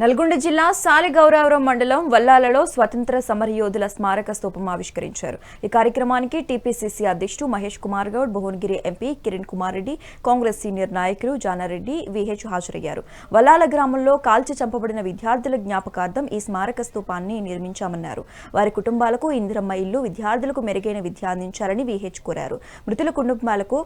నల్గొండ జిల్లా సాలిగౌరవరం మండలం వల్లాలలో స్వతంత్ర సమరయోధుల స్మారక స్తూపం ఆవిష్కరించారు. ఈ కార్యక్రమానికి టీపీసీసీ అధ్యక్షుడు మహేష్ కుమార్ గౌడ్ భువనగిరి ఎంపీ కిరణ్ కుమార్ రెడ్డి కాంగ్రెస్ సీనియర్ నాయకులు జానారెడ్డి విహెచ్ హాజరయ్యారు. వల్లాల గ్రామంలో కాల్చి చంపబడిన విద్యార్థుల జ్ఞాపకార్థం ఈ స్మారక స్తూపాన్ని నిర్మించామన్నారు. వారి కుటుంబాలకు ఇందిరమ్మ ఇల్లు విద్యార్థులకు మెరుగైన విద్య అందించాలని విహెచ్ కోరారు. మృతుల కుటుంబాలకు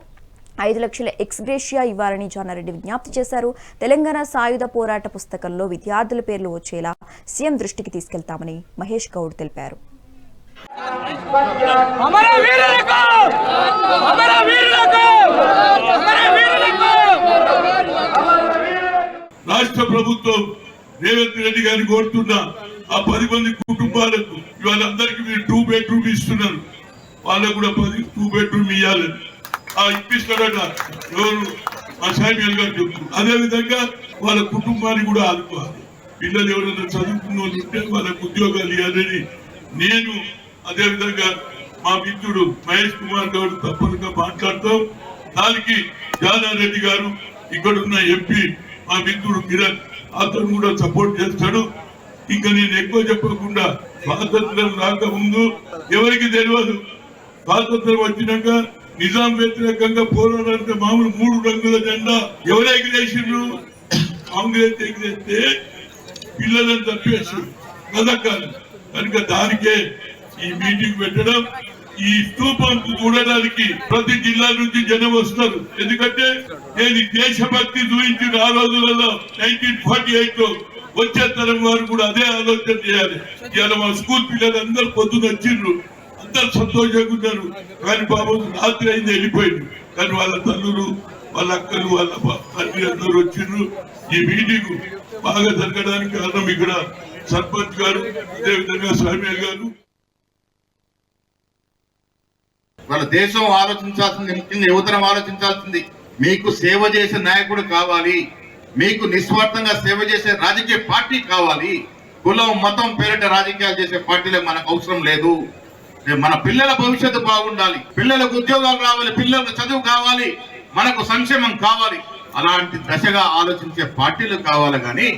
ఐదు లక్షల ఎక్స్గ్రేషియా ఇవ్వాలని జానారెడ్డి విజ్ఞప్తి చేశారు. తెలంగాణ సాయుధ పోరాట పుస్తకంలో విద్యార్థుల పేర్లు వచ్చేలా సీఎం దృష్టికి తీసుకెళ్తామని మహేష్ గౌడ్ తెలిపారు. రాష్ట్ర ప్రభుత్వం రేవంత్ రెడ్డి గారిని కోరుతున్నా ఆ పది మంది కుటుంబాలకు వాళ్ళందరికీ మీరు టూ బెడ్రూమ్ ఇస్తున్నారు. వాళ్ళకు కూడా పది టూ బెడ్రూమ్ ఇవ్వాలి ఆ ఇప్పిస్తాడట ఎవరు? మా సామ్యాల్ గారు చెప్తున్నారు? అదే విధంగా వాళ్ళ కుటుంబాన్ని కూడా ఆదుకోవాలి. పిల్లలు ఎవరైనా చదువుకున్న వాళ్ళు ఉంటే వాళ్ళకు ఉద్యోగాలు ఇవ్వాలని నేను అదే విధంగా మా మిత్రుడు మహేష్ కుమార్ గారు తప్పనిగా మాట్లాడతాం. దానికి జానారెడ్డి గారు ఇక్కడ ఉన్న ఎంపీ మా మిత్రుడు కిరణ్ అతను కూడా సపోర్ట్ చేస్తాడు. ఇంకా నేను ఎక్కువ చెప్పకుండా స్వాతంత్రం రాకముందు ఎవరికి తెలియదు. స్వాతంత్రం వచ్చినాక నిజాం వ్యతిరేకంగా పోరాడాలంటే మామూలు మూడు రంగుల జెండా ఎవరు ఎగిరేసిండ్రు? కాంగ్రెస్ ఎగిరేస్తే పిల్లలను తప్పేసి పథకాలు కనుక దానికే ఈ మీటింగ్ పెట్టడం ఈ స్థూపం చూడడానికి ప్రతి జిల్లా నుంచి జనం వస్తారు ఎందుకంటే నేను దేశభక్తి చూపించిన ఆ రోజులలో నైన్టీన్ ఫార్టీ ఎయిట్లో వచ్చే తరం వారు కూడా అదే ఆలోచన చేయాలి. ఇవాళ మా స్కూల్ పిల్లలందరూ పొద్దున వచ్చిండ్రు అందరు సంతోషంగా ఉన్నారు. కానీ బాబు రాత్రి అయింది వెళ్ళిపోయింది. కానీ వాళ్ళ తల్లులు వాళ్ళ అక్కలు వాళ్ళ తండ్రి అందరూ వచ్చిండ్రు ఈ మీటింగ్ బాగా జరగడానికి కారణం ఇక్కడ సర్పంచ్ గారు అదేవిధంగా సామ్య గారు. వాళ్ళ దేశం ఆలోచించాల్సింది ముఖ్యంగా యువతరం ఆలోచించాల్సింది. మీకు సేవ చేసే నాయకుడు కావాలి. మీకు నిస్వార్థంగా సేవ చేసే రాజకీయ పార్టీ కావాలి. కులం మతం పేరిట రాజకీయాలు చేసే పార్టీలకు మనకు అవసరం లేదు. మన పిల్లల భవిష్యత్తు బాగుండాలి. పిల్లలకు ఉద్యోగాలు రావాలి పిల్లలకు చదువు కావాలి మనకు సంక్షేమం కావాలి. అలాంటి దశగా ఆలోచించే పార్టీలు కావాలి కానీ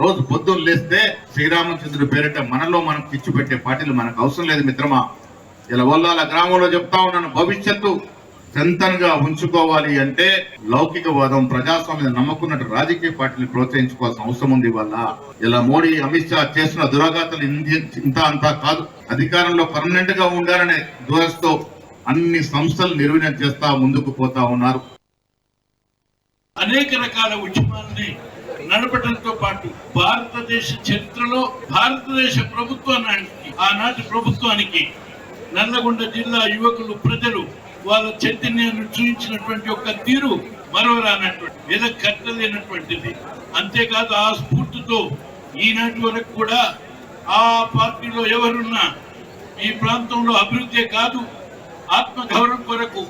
రోజు పొద్దున్న లేస్తే శ్రీరామచంద్రుడు పేరిట మనలో మనం పిచ్చి పెట్టే పార్టీలు మనకు అవసరం లేదు మిత్రమా. ఇలా వల్ల గ్రామంలో చెప్తా ఉన్నాను భవిష్యత్తు జంతన్గా ఉంచుకోవాలి అంటే లౌకికవాదం ప్రజాస్వామ్యం నమ్మకున్నట్టు రాజకీయ పార్టీని ప్రోత్సహించుకోవాల్సిన అవసరం ఉంది వల్ల ఇలా మోడీ అమిత్ షా చేసిన దురాఘాతలు ఇంత అంతా కాదు. అధికారంలో పర్మనెంట్గా ఉండాలనే దూరస్తో అన్ని సంస్థలు నిర్వీర్యం చేస్తా ముందుకు పోతా ఉన్నారు. అనేక రకాల ఉద్యమాల్ని నడపడంతో పాటు భారతదేశ చరిత్రలో భారతదేశ ప్రభుత్వానికి ఆనాటి ప్రభుత్వానికి నల్లగొండ జిల్లా యువకులు ప్రజలు వాళ్ళ చైతన్యాన్ని చూపించినటువంటి ఒక తీరు మరవరానటువంటి ఏదో కట్టలేనటువంటిది. అంతేకాదు ఆ స్ఫూర్తితో ఈనాటి వరకు కూడా ఆ పార్టీలో ఎవరున్నా ఈ ప్రాంతంలో అభివృద్ధి కాదు ఆత్మగౌరవం కొరకు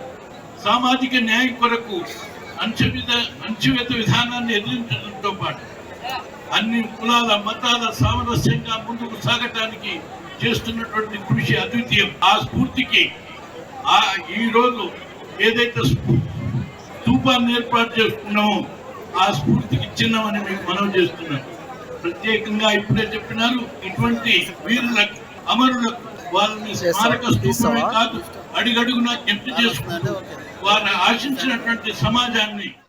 సామాజిక న్యాయం కొరకు అంచవిత అంచువేత విధానాన్ని ఎదిరించడంతో పాటు అన్ని కులాల మతాల సామరస్యంగా ముందుకు సాగటానికి చేస్తున్నటువంటి కృషి అద్వితీయం. ఆ స్ఫూర్తికి ఆ ఈ రోజు ఏదైతే స్తూపాన్ని ఏర్పాటు చేసుకున్నామో ఆ స్ఫూర్తికి చిన్నమని మీకు మనం చేస్తున్నాం ప్రత్యేకంగా ఇప్పుడే చెప్పినారు ఇటువంటి వీరులకు అమరులకు వాళ్ళని స్మారక స్తూపమే కాదు అడుగడుగునా జ్ఞప్తి చేసుకుంటూ వారు ఆశించినటువంటి సమాజాన్ని